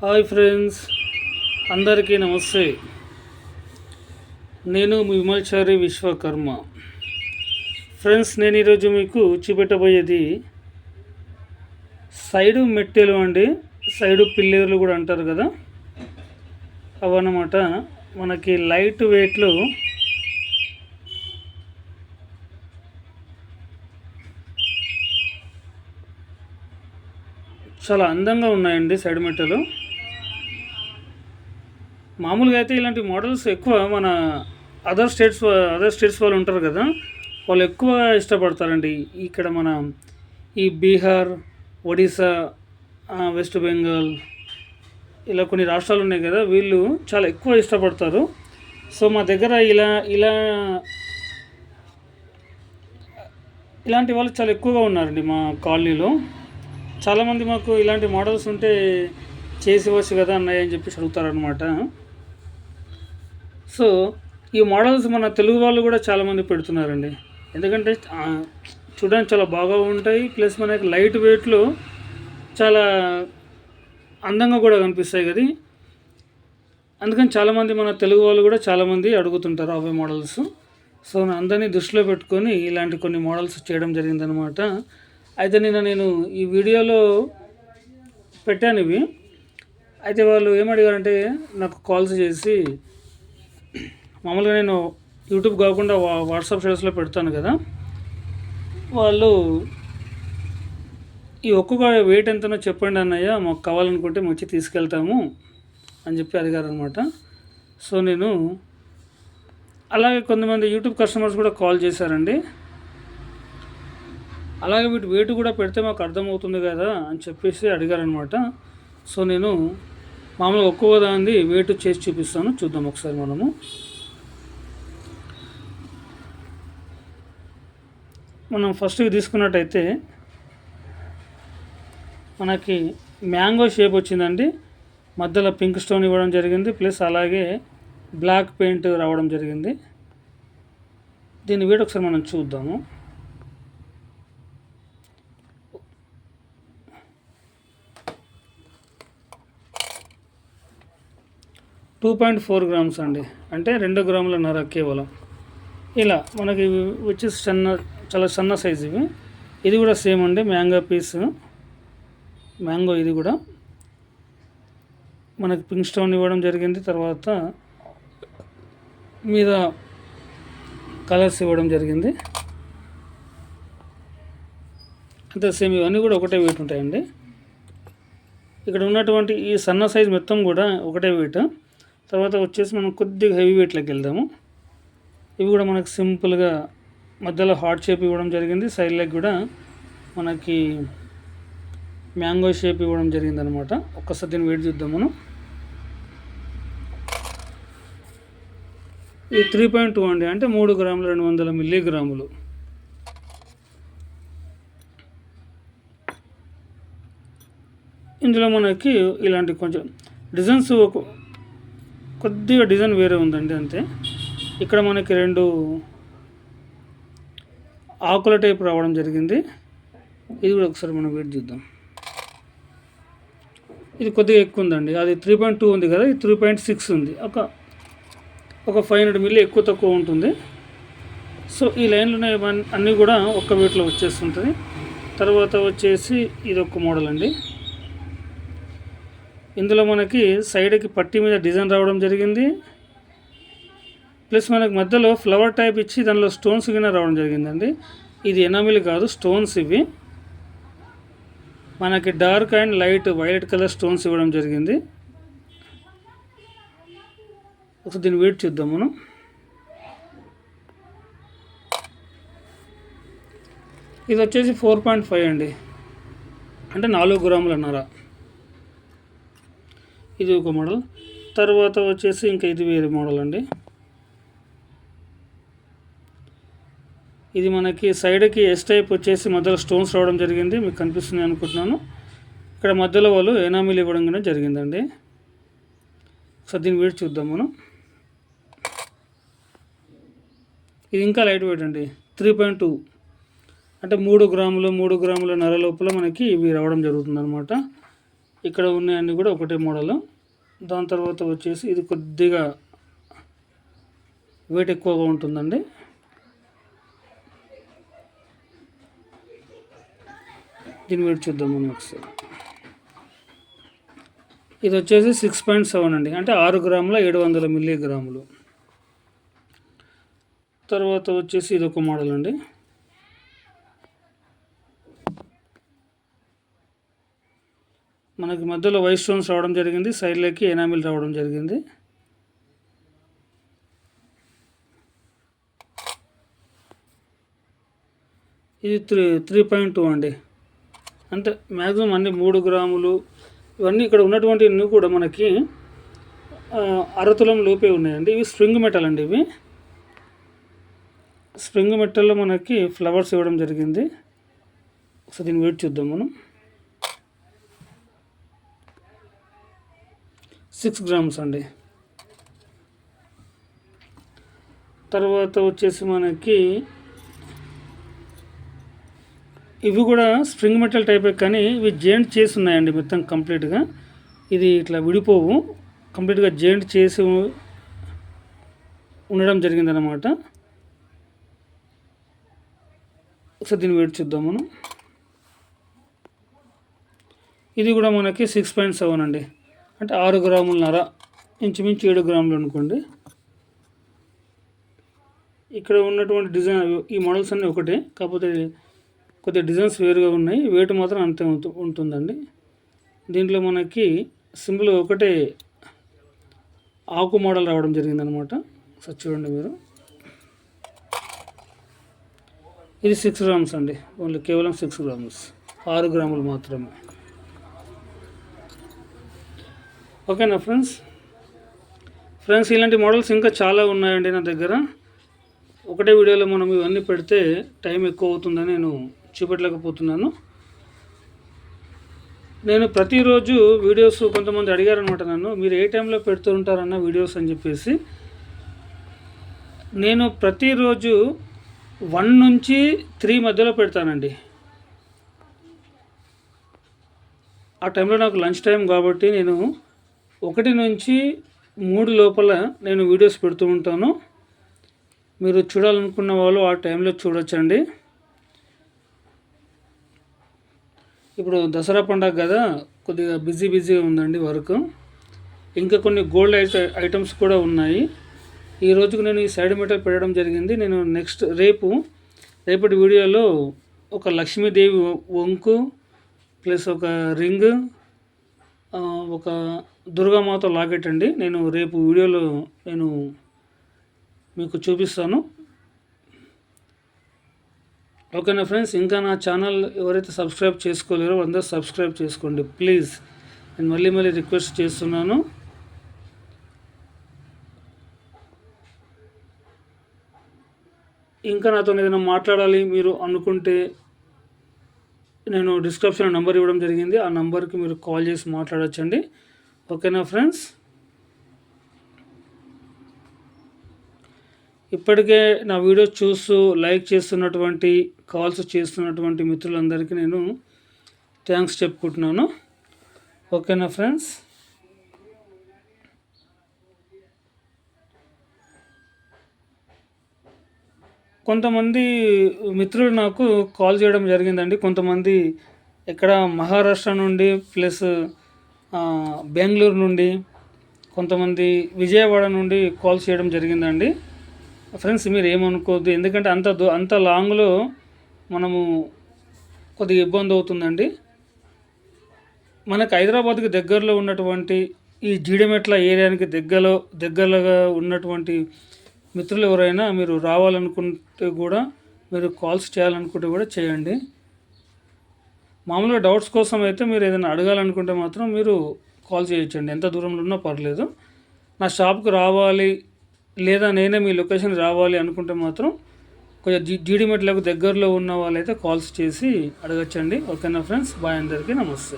Hi friends అందరికీ నమస్తే. నేను మీ విమల్చారి విశ్వకర్మ. ఫ్రెండ్స్ నేను ఈరోజు మీకు చూపెట్టబోయేది సైడు మెట్టెలు అండి. సైడు పిల్లేర్లు కూడా అంటారు కదా. అవన్నమాట. మనకి లైట్ వెయిట్లు చాలా అందంగా ఉన్నాయండి సైడ్ మెట్టలు. మామూలుగా అయితే ఇలాంటి మోడల్స్ ఎక్కువ మన అదర్ స్టేట్స్ అదర్ స్టేట్స్ వాళ్ళు ఉంటారు కదా వాళ్ళు ఎక్కువ ఇష్టపడతారండి. ఇక్కడ మన ఈ బీహార్ ఒడిశా వెస్ట్ బెంగాల్ ఇలా కొన్ని రాష్ట్రాలు ఉన్నాయి కదా వీళ్ళు చాలా ఎక్కువ ఇష్టపడతారు. సో మా దగ్గర ఇలా ఇలా ఇలాంటి వాళ్ళు చాలా ఎక్కువగా ఉన్నారండి మా కాలనీలో. చాలామంది మాకు ఇలాంటి మోడల్స్ ఉంటే చేసి వచ్చు కదా అన్నయ్య అని చెప్పేసి అడుగుతారనమాట సో ఈ మోడల్స్ మన తెలుగు వాళ్ళు కూడా చాలామంది పెడుతున్నారండి. ఎందుకంటే చూడడానికి చాలా బాగా ఉంటాయి. ప్లస్ మనకి లైట్ వెయిట్లో చాలా అందంగా కూడా కనిపిస్తాయి కదా. అందుకని చాలామంది మన తెలుగు వాళ్ళు కూడా చాలామంది అడుగుతుంటారు అవే మోడల్స్. సో అందరినీ దృష్టిలో పెట్టుకొని ఇలాంటి కొన్ని మోడల్స్ చేయడం జరిగిందనమాట అయితే నిన్న నేను ఈ వీడియోలో పెట్టాను ఇవి అయితే వాళ్ళు ఏమడిగారంటే నాకు కాల్స్ చేసి మామూలుగా నేను యూట్యూబ్ కాకుండా వాట్సాప్ స్టేటస్లో పెడతాను కదా. వాళ్ళు ఈ ఒక్కొక్క వెయిట్ ఎంతనో చెప్పండి అన్నయ్య మాకు కావాలనుకుంటే మేము వచ్చి తీసుకెళ్తాము అని చెప్పి అడిగారు అనమాట సో నేను అలాగే కొంతమంది యూట్యూబ్ కస్టమర్స్ కూడా కాల్ చేశారండి. అలాగే వీటి వెయిట్ కూడా పెడితే మాకు అర్థమవుతుంది కదా అని చెప్పేసి అడిగారనమాట సో నేను మామూలుగా ఒక్కొక్క దాన్ని వెయిట్ చేసి చూపిస్తాను. చూద్దాం ఒకసారి మనము. మనం ఫస్ట్ తీసుకున్నట్టయితే మనకి మ్యాంగో షేప్ వచ్చిందండి. మధ్యలో పింక్ స్టోన్ ఇవ్వడం జరిగింది. ప్లస్ అలాగే బ్లాక్ పెయింట్ రావడం జరిగింది. దీని వీడియో ఒకసారి మనం చూద్దాము. టూ పాయింట్ ఫోర్ గ్రామ్స్ అండి. అంటే రెండు గ్రాముల నర కేవలం. ఇలా మనకి వచ్చేసి చిన్న చాలా సన్న సైజు ఇవి. ఇది కూడా సేమ్ అండి మ్యాంగో పీస్. మ్యాంగో ఇది కూడా. మనకి పింక్ స్టోన్ ఇవ్వడం జరిగింది తర్వాత మీద కలర్స్ ఇవ్వడం జరిగింది. అంతే సేమ్ ఇవన్నీ కూడా ఒకటే వెయిట్ ఉంటాయండి. ఇక్కడ ఉన్నటువంటి ఈ సన్న సైజ్ మొత్తం కూడా ఒకటే వెయిట్ తర్వాత వచ్చేసి మనం కొద్దిగా హెవీ వెయిట్లోకి వెళ్దాము. ఇవి కూడా మనకు సింపుల్గా మధ్యలో హార్ట్ షేప్ ఇవ్వడం జరిగింది సైడ్ లెగ్ కూడా మనకి మ్యాంగో షేప్ ఇవ్వడం జరిగింది అనమాట ఒక్కసారి దీన్ని వెయిట్ చూద్దాం మనం. ఇది త్రీ పాయింట్ టూ అండి అంటే మూడు గ్రాములు రెండు వందల మిల్లీగ్రాములు. ఇందులో మనకి ఇలాంటి కొంచెం డిజైన్స్ ఒక కొద్దిగా డిజైన్ వేరే ఉందండి అంతే. ఇక్కడ మనకి రెండు ఆకుల టైప్ రావడం జరిగింది. ఇది కూడా ఒకసారి మనం వెయిట్ చూద్దాం. ఇది కొద్దిగా ఎక్కువ ఉందండి. అది త్రీ పాయింట్ టూ ఉంది కదా ఇది త్రీ పాయింట్ సిక్స్ ఉంది. ఒక ఒక ఫైవ్ హండ్రెడ్ మిల్లీ ఎక్కువ తక్కువ ఉంటుంది. సో ఈ లైన్లోనే అన్నీ కూడా ఒక్క వెయిట్లో వచ్చేస్తుంటుంది. తర్వాత వచ్చేసి ఇది ఒక మోడల్ అండి. ఇందులో మనకి సైడ్కి పట్టి మీద డిజైన్ రావడం జరిగింది. ప్లస్ మనకు మధ్యలో ఫ్లవర్ టైప్ ఇచ్చి దానిలో స్టోన్స్ కింద రావడం జరిగిందండి. ఇది ఎనామిల్ కాదు స్టోన్స్ ఇవి. మనకి dark and light violet colour stones ఇవ్వడం జరిగింది. ఒకసారి దీన్ని వెయిట్ చూద్దాం మనం. ఇది వచ్చేసి ఫోర్ పాయింట్ ఫైవ్ అండి. అంటే నాలుగు గ్రాములు అన్నారా ఇది ఒక మోడల్. తర్వాత వచ్చేసి ఇంకా ఇది వేరే మోడల్ అండి. ఇది మనకి సైడ్కి ఎస్ టైప్ వచ్చేసి మధ్యలో స్టోన్స్ రావడం జరిగింది మీకు కనిపిస్తుంది అనుకుంటున్నాను. ఇక్కడ మధ్యలో వాళ్ళు ఎనామిల్ ఇవ్వడం కూడా జరిగిందండి. సో దీన్ని వెయిట్ చూద్దాం మనం. ఇది ఇంకా లైట్ వెయిట్ అండి త్రీ పాయింట్ టూ అంటే మూడు గ్రాములు మూడు గ్రాముల నర లోపల మనకి ఇవి రావడం జరుగుతుంది అనమాట ఇక్కడ ఉన్నాయన్నీ కూడా ఒకటే మోడల్. దాని తర్వాత వచ్చేసి ఇది కొద్దిగా వెయిట్ ఎక్కువగా ఉంటుందండి. దీని వెయిట్ చూద్దాం మనం ఒకసారి. ఇది వచ్చేసి సిక్స్ పాయింట్ సెవెన్ అండి. అంటే ఆరు గ్రాముల ఏడు వందల మిల్లీగ్రాములు. తర్వాత వచ్చేసి ఇది ఒక మోడల్ అండి. మనకి మధ్యలో వైట్ స్టోన్స్ రావడం జరిగింది సైడ్లోకి ఎనామిల్ రావడం జరిగింది. ఇది త్రీ త్రీ పాయింట్ టూ అండి. అంటే మ్యాక్సిమం అన్ని మూడు గ్రాములు ఇవన్నీ ఇక్కడ ఉన్నటువంటి కూడా మనకి అరతులం లోపే ఉన్నాయండి. ఇవి స్ప్రింగ్ మెటల్ అండి ఇవి. స్ప్రింగ్ మెటల్లో మనకి ఫ్లవర్స్ ఇవ్వడం జరిగింది. ఒకసారి దీన్ని వెయిట్ చూద్దాం మనం. సిక్స్ గ్రామ్స్ అండి. తర్వాత వచ్చేసి మనకి ఇవి కూడా స్ప్రింగ్ మెటల్ టైపే కానీ ఇవి జాయింట్ చేసి ఉన్నాయండి మొత్తం కంప్లీట్గా. ఇది ఇట్లా విడిపోవు. కంప్లీట్గా జాయింట్ చేసి ఉండడం జరిగిందనమాట ఒకసారి దీన్ని వెయిట్ చూద్దాం మనం. ఇది కూడా మనకి సిక్స్ పాయింట్ సెవెన్ అండి. అంటే ఆరు గ్రాములన్నర ఇంచుమించు ఏడు గ్రాములు అనుకోండి. ఇక్కడ ఉన్నటువంటి డిజైన్ ఈ మోడల్స్ అన్నీ ఒకటే. కాకపోతే కొద్ది డిజైన్స్ వేరుగా ఉన్నాయి. వెయిట్ మాత్రం అంతే ఉంటుందండి. దీంట్లో మనకి సింపుల్ ఒకటే ఆకు మోడల్ రావడం జరిగిందనమాట. సో చూడండి మీరు. ఇది సిక్స్ గ్రామ్స్ అండి. ఓన్లీ కేవలం సిక్స్ గ్రామ్స్ ఆరు గ్రాములు మాత్రమే. ఓకేనా ఫ్రెండ్స్? ఫ్రెండ్స్ ఇలాంటి మోడల్స్ ఇంకా చాలా ఉన్నాయండి నా దగ్గర. ఒకటే వీడియోలో మనం ఇవన్నీ పెడితే టైం ఎక్కువ అవుతుందని నేను చూపెట్టలేకపోతున్నాను. నేను ప్రతిరోజు వీడియోస్ కొంతమంది అడిగారనమాట నన్ను మీరు ఏ టైంలో పెడుతూ ఉంటారన్న వీడియోస్ అని చెప్పేసి. నేను ప్రతిరోజు వన్ నుంచి త్రీ మధ్యలో పెడతానండి. ఆ టైంలో నాకు లంచ్ టైం కాబట్టి నేను ఒకటి నుంచి మూడు లోపల నేను వీడియోస్ పెడుతూ ఉంటాను. మీరు చూడాలనుకున్న వాళ్ళు ఆ టైంలో చూడొచ్చండి. ఇప్పుడు దసరా పండగ కదా కొద్దిగా బిజీ బిజీగా ఉందండి వర్క్. ఇంకా కొన్ని గోల్డ్ ఐట ఐటమ్స్ కూడా ఉన్నాయి. ఈ రోజుకు నేను ఈ సైడ్ మీటర్ పెట్టడం జరిగింది. నేను నెక్స్ట్ రేపు రేపటి వీడియోలో ఒక లక్ష్మీదేవి వంకు ప్లస్ ఒక రింగ్ ఒక దుర్గామాత లాకెట్ అండి. నేను రేపు వీడియోలో నేను మీకు చూపిస్తాను. ఓకేనా ఫ్రెండ్స్ ఇంకా నా ఛానల్ ఎవరైతే సబ్స్క్రైబ్ చేసుకోలేరో అందరూ సబ్స్క్రైబ్ చేసుకోండి ప్లీజ్. నేను మళ్ళీ మళ్ళీ రిక్వెస్ట్ చేస్తున్నాను. ఇంకా నాతో ఏదైనా మాట్లాడాలి మీరు అనుకుంటే నేను డిస్క్రిప్షన్ నెంబర్ ఇవ్వడం జరిగింది. ఆ నెంబర్కి మీరు కాల్ చేసి మాట్లాడచ్చండి. ఓకేనా ఫ్రెండ్స్? ఇప్పటికే నా వీడియో చూస్తూ లైక్ చేస్తున్నటువంటి కాల్స్ చేస్తున్నటువంటి మిత్రులందరికీ నేను థ్యాంక్స్ చెప్పుకుంటున్నాను. ఓకేనా ఫ్రెండ్స్? కొంతమంది మిత్రులు నాకు కాల్ చేయడం జరిగిందండి. కొంతమంది ఇక్కడ మహారాష్ట్ర నుండి ప్లస్ బెంగళూరు నుండి కొంతమంది విజయవాడ నుండి కాల్ చేయడం జరిగిందండి. ఫ్రెండ్స్ మీరు ఏమనుకోవద్దు. ఎందుకంటే అంత అంత లాంగ్లో మనము కొద్దిగా ఇబ్బంది అవుతుందండి. మనకు హైదరాబాద్కి దగ్గరలో ఉన్నటువంటి ఈ జీడిమెట్ల ఏరియానికి దగ్గరలో దగ్గరగా ఉన్నటువంటి మిత్రులు ఎవరైనా మీరు రావాలనుకుంటే కూడా మీరు కాల్స్ చేయాలనుకుంటే కూడా చేయండి. మామూలుగా డౌట్స్ కోసం అయితే మీరు ఏదైనా అడగాలనుకుంటే మాత్రం మీరు కాల్ చేయొచ్చండి. ఎంత దూరంలో ఉన్నా పర్లేదు. నా షాప్కి రావాలి లేదా నేనే మీ లొకేషన్ రావాలి అనుకుంటే మాత్రం కొంచెం జీ జీడిమెట్లకు దగ్గరలో ఉన్న వాళ్ళైతే కాల్స్ చేసి అడగచ్చండి. ఓకేనా ఫ్రెండ్స్? బాయ్ అందరికీ నమస్తే.